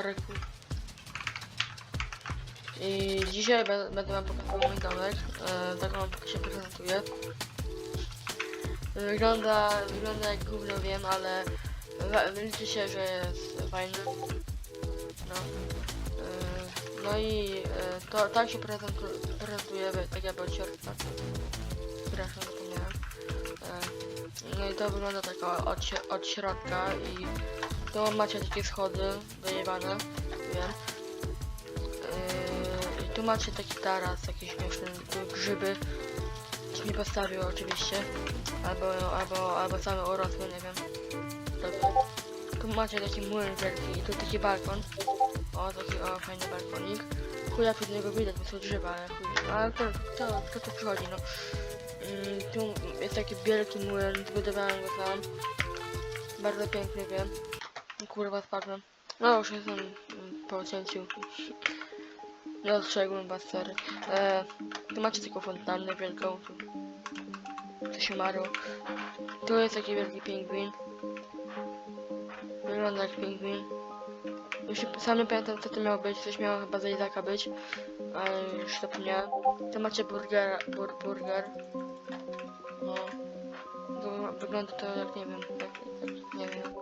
sucharyków. I dzisiaj będę wam pokazywał mój domek. E, tak on się prezentuje. Wygląda, wygląda jak gówno wiem, ale liczy się, że jest fajny. No. E, no i e, to tak się prezentu- prezentuje tak jakby od środka. Przepraszam, zapomniałem. E, no i to wygląda tak od, od środka i tu macie takie schody dojebane, wiem. Yy, I tu macie taki taras, jakiś śmieszny, tu grzyby. Ktoś mi postawił oczywiście. Albo, albo, albo same urosły, nie wiem. Tu macie taki młyn wielki i tu taki balkon. O, taki o, fajny balkonik. Chuja przed niego widać, bo są drzewa, ale chuj. Ale kto, kto, kto tu przychodzi, no. Mm, tu jest taki wielki młyn, zbudowałem go sam. Bardzo piękny, wiem. Kurwa, spadłem. No już jestem mm, po cięciu. Nie ostrzegłem was, sorry. E, tu macie taką fontannę wielką. Tu się marło. Tu jest taki wielki pingwin. Wygląda jak pingwin. Już sam nie pamiętam co to miało być, coś miało chyba za Izaka być, ale już zapomniałem. Tu macie burger, bur, burger. No. To wygląda to jak nie wiem, jak, jak, nie wiem.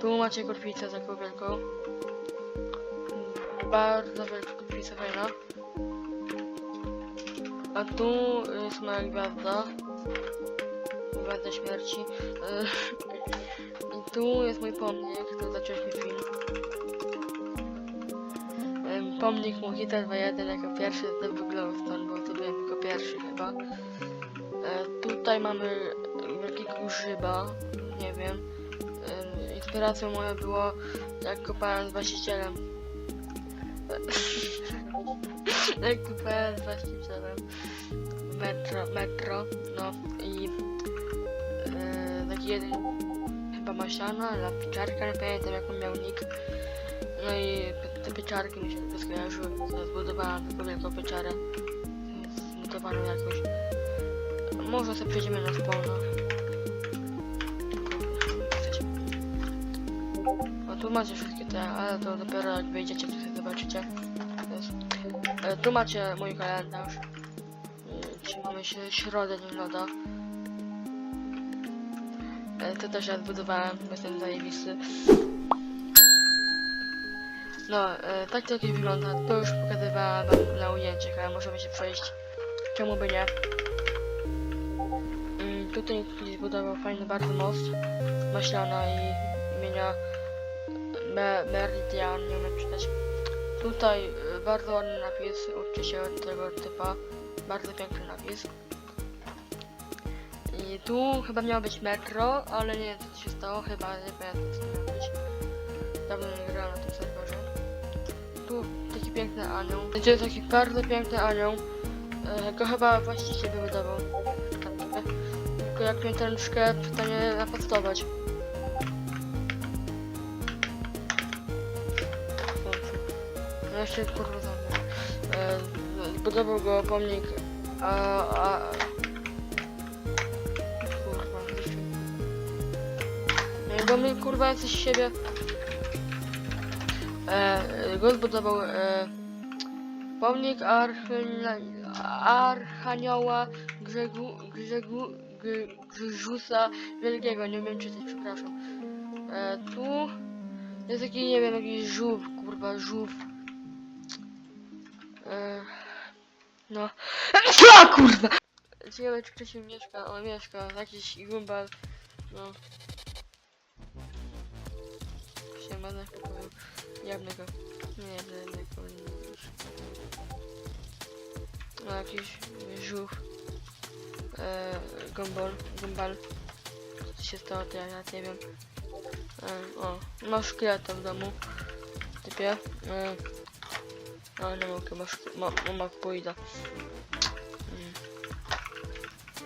Tu macie kotwicę taką wielką. Mm, Bardzo wielka kotwica fajna. A tu jest moja gwiazda. Gwiazda śmierci. I tu jest mój pomnik, tu zacząłeś mi film. Pomnik Mohita 2.1 jako pierwszy zdobył Glowstone, bo to byłem jako pierwszy chyba. E, tutaj mamy wielkiego grzyba, nie wiem. Inspiracją moją było jak kopałem z właścicielem. jak kopałem z właścicielem metro, metro, no i e, taki jeden chyba Masiana, albo pieczarka, nie pamiętam jak on miał nick. No i te- pieczarki mi się skojarzyły, to zbudowałam taką wielką pieczarę. Zbudowaną jakoś. Może sobie przejdziemy na spawna. Tu macie wszystkie te, ale to dopiero jak wyjdziecie, to sobie zobaczycie. Jest. E, Tu macie mój kalendarz. E, się środę nie loda. E, To też ja zbudowałem, bo jestem zajebisty. No, e, tak to jakieś wygląda. To już pokazywałam wam na ujęciach, ale możemy się przejść. Czemu by nie? Mm, tutaj ktoś zbudował fajny bardzo most. Maślana i imienia Me Meridian, nie umiem czytać. Tutaj e, bardzo ładny napis, uczcie się od tego typa. Bardzo piękny napis. I tu chyba miało być metro, ale nie wiem co się stało, chyba nie pamiętam co to miało być. Dawno nie grałem na tym serwerze. Tu taki piękny anioł. To jest taki bardzo piękny anioł. E, go chyba właściciel wybudował. Tylko jak mnie troszkę przestanie napastować. No jeszcze kurwa. E, zbudował go pomnik a, a kurwa nie bo my kurwa jesteś siebie e, go zbudował e, pomnik Archanioła Grzegu, Grzegu, G- Grzusa Wielkiego, nie wiem czytać, przepraszam. E, tu jest taki, nie wiem, jakiś żółw, kurwa, żółw. No. Co, kurwa! Ciekawe, czy ktoś mieszka, o, mieszka, jakiś gumbal, no. Siema, na pokoju. Jabnę go. Nie, jabnę go. No, jakiś żółw. E, gumbal, gumbal. Co się stało, to ja nawet nie wiem. E, o, masz szkieleta w domu. Typie. E, o, nie mogę, masz, ma, ma, ma pójdę. Mm.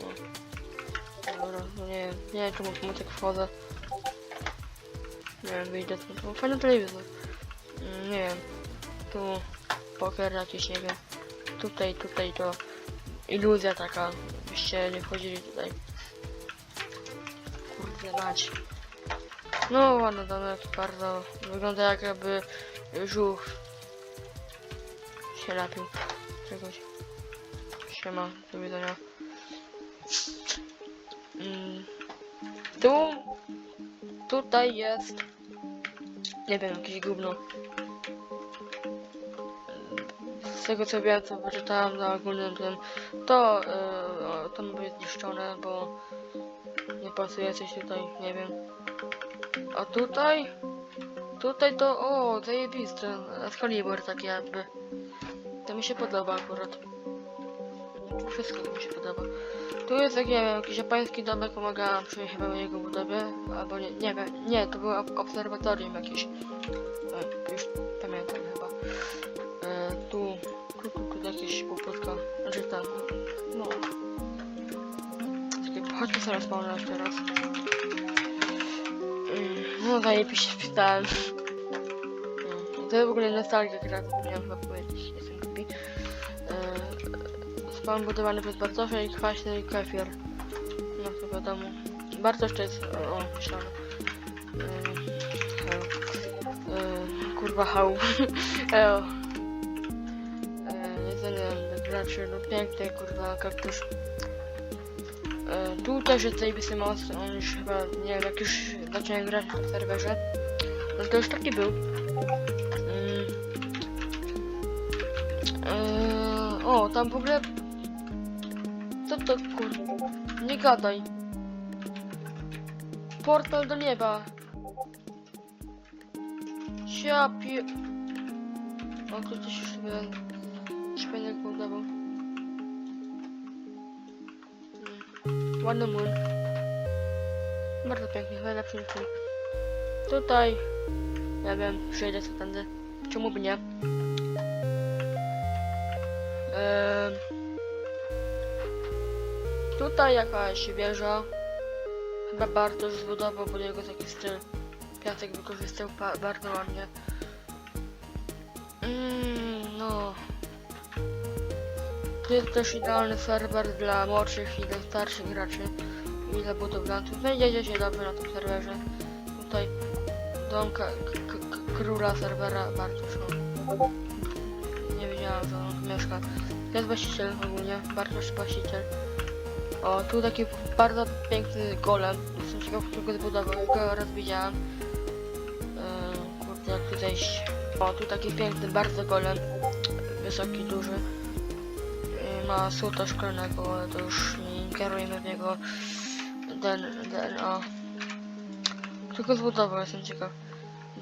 No. Dobra, no nie wiem, nie wiem czemu mu tak wchodzę. Nie wiem, wyjdę tu. To fajny telewizor. Mm, Nie wiem. Tu poker jakiś, nie wiem. Tutaj, tutaj to iluzja taka. Byście nie wchodzili tutaj. Kurde mać. No ładny domek, bardzo. Wygląda jak jakby żółw się napił czegoś. Siema, do widzenia. Mm. Tu, tutaj jest, nie wiem, jakieś gówno. Z tego co wiem, co wyczytałem na ogólnym tym, to, yy, to ma być zniszczone, bo nie pasuje coś tutaj, nie wiem. A tutaj? Tutaj to, o, zajebisty, Excalibur taki jakby. To mi się podoba akurat. Wszystko mi się podoba. Tu jest jak, nie wiem, jakiś japoński domek, pomagałam przy chyba jego budowie, albo nie, nie wiem, nie, to było ob- obserwatorium jakieś. E, już pamiętam chyba. E, tu, tu, tu, tu jakieś półpłytka, znaczy tam, no. Czekaj, chodźmy sobie spawna jeszcze raz. Mm, No zajebiście wpisałem. Mm, To w ogóle nostalgia gra, zapomniałem chyba powiedzieć, Spawn budowany przez i kwaśny kefir. No to wiadomo. Bartosz to jest... O, o myślałem. E, hał. E, kurwa hał. Eo. E, jedzenie graczy, no piękny kurwa kaktus. E, tu też jest zajebisty most, on już chyba, nie wiem, jak już zacząłem grać na serwerze, no to już taki był. Mm. E, o, tam w ogóle... Nie gadaj. Portal do nieba. Siapie... O, ktoś już sobie szpienek budował. Mm. Ładny młyn. Bardzo pięknie, chyba lepszy niż mój. Tutaj, ja wiem, przejdę sobie tędy. Czemu by nie? Tutaj jakaś wieża. Chyba Bartosz zbudował, bo jego taki styl. Piasek wykorzystał bardzo ładnie. Mm, no. To jest też idealny serwer dla młodszych i dla starszych graczy i dla budowlańców. Znajdziecie się dobrze na tym serwerze. Tutaj dom króla serwera Bartosz. o. Nie wiedziałam, że on mieszka. Jest właściciel ogólnie, Bartosz właściciel. O, tu taki bardzo piękny golem. Jestem ciekaw, kto go zbudował, go raz widziałem. Yy, kurde, jak tu zejść. O, tu taki piękny, bardzo golem. Wysoki, duży. Yy, ma suto szklanego, to już nie kierujemy w niego. Den, den, o. Kto go zbudował, jestem ciekaw.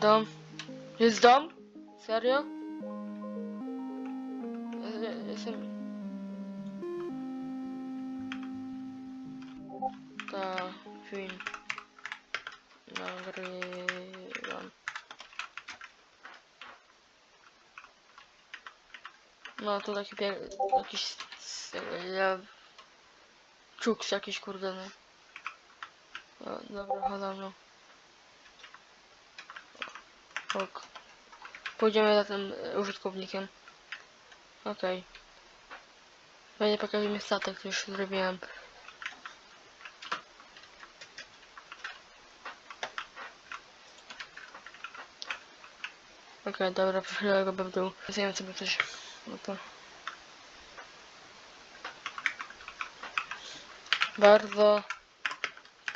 Dom. Jest dom? Serio? Jest- Jestem... film nagrywam. No to taki pie... jakiś ja... czuks jakiś kurde no. O, dobra, chodam no. Ok. Pójdziemy za tym użytkownikiem. Okej. Będzie pokazuje mi statek, który już zrobiłem. Okej, dobra, przechylę go w dół. Zjem sobie coś. No to. Bardzo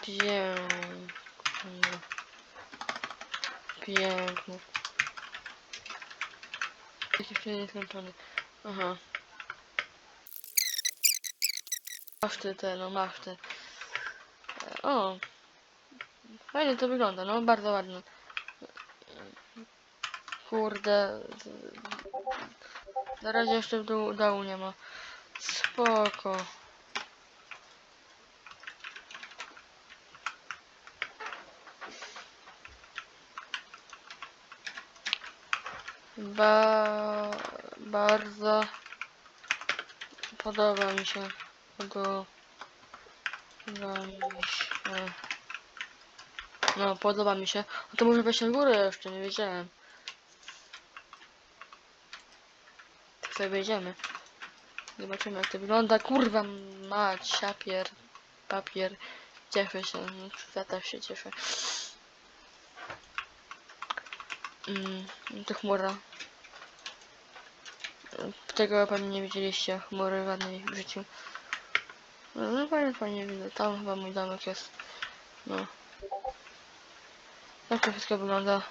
piękny. Piękny. Jaki fajny skończony. Aha. Masz ty te, no masz. E, O. Fajnie to wygląda, no bardzo ładnie. Kurde. Na razie jeszcze w dołu nie ma. Spoko. Ba bardzo podoba mi się. Podoba mi się. No, podoba mi się. A to może wejść na górę jeszcze, nie wiedziałem. Sobie wejdziemy. Zobaczymy jak to wygląda. Kurwa mać, siapier, papier. Cieszę się, no, ja też się cieszę. Mm, to chmura. Tego pewnie nie widzieliście, chmury żadnej w życiu. No, no fajnie, fajnie widzę. Tam chyba mój domek jest. No. Jak to wszystko wygląda?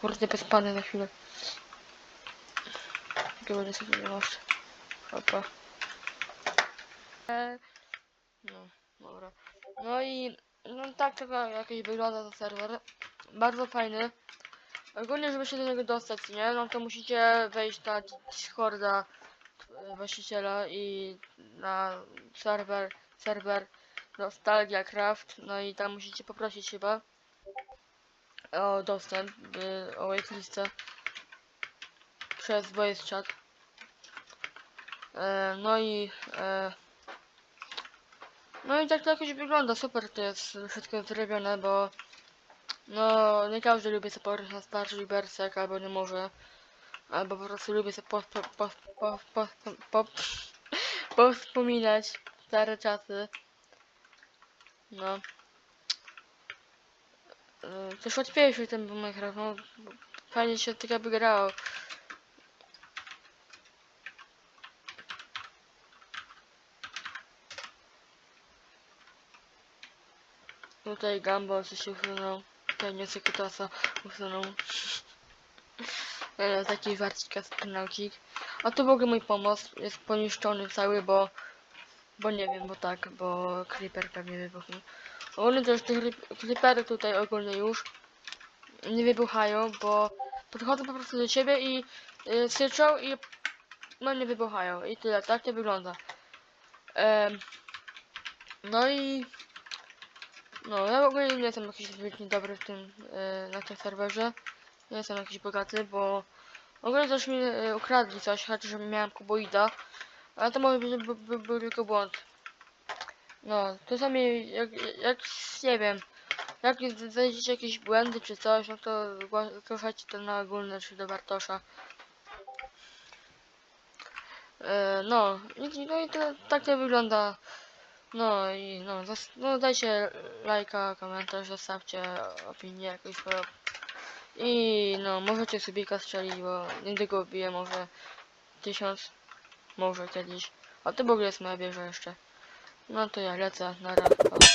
Kurde, bezpany na chwilę. Tylko będę sobie masz. Opa. No, dobra. No i no tak tylko jakiś wygląda ten serwer. Bardzo fajny. Ogólnie, żeby się do niego dostać, nie? No to musicie wejść na Discorda e, właściciela i na serwer, serwer Nostalgia Craft, no i tam musicie poprosić chyba o dostęp, o waitlistę przez voice chat. E, no i e, no i tak to jakoś wygląda, super to jest wszystko zrobione, bo no nie każdy lubi sobie na starszy wersjach, albo nie może, albo po prostu lubi sobie po, po, po, po, po, po, po, powspominać stare czasy. No. Też łatwiejszy ten Minecraft, no fajnie się tak jakby grało. Tutaj Gambo się usunął. Tutaj nie sekretasa usunął. E, taki warcika spinałcik. A tu w ogóle mój pomost jest poniszczony cały, bo bo nie wiem, bo tak, bo creeper pewnie wybuchł. Ogólnie też te creep- creepery tutaj ogólnie już nie wybuchają, bo podchodzą po prostu do ciebie i y, syczą i no nie wybuchają i tyle, tak to wygląda. Em, no i no ja w ogóle nie jestem jakiś zbytnio dobry w tym, y, na tym serwerze. Nie jestem jakiś bogaty, bo w ogóle też mi y, ukradli coś, chociaż miałem kuboida, ale to może być tylko błąd. No, czasami jak, jak nie wiem, jak znajdziecie jakieś błędy czy coś, no to zgła- zgłaszajcie to na ogólne czy do Bartosza. E, no, no i to, tak to wygląda. No i no, no dajcie lajka, komentarz, zostawcie opinię jakąś. I no, możecie subika strzelić, bo niedługo wbiję może tysiąc, może kiedyś. A to w ogóle jest moja wieża jeszcze. No to ja lecę, na razie.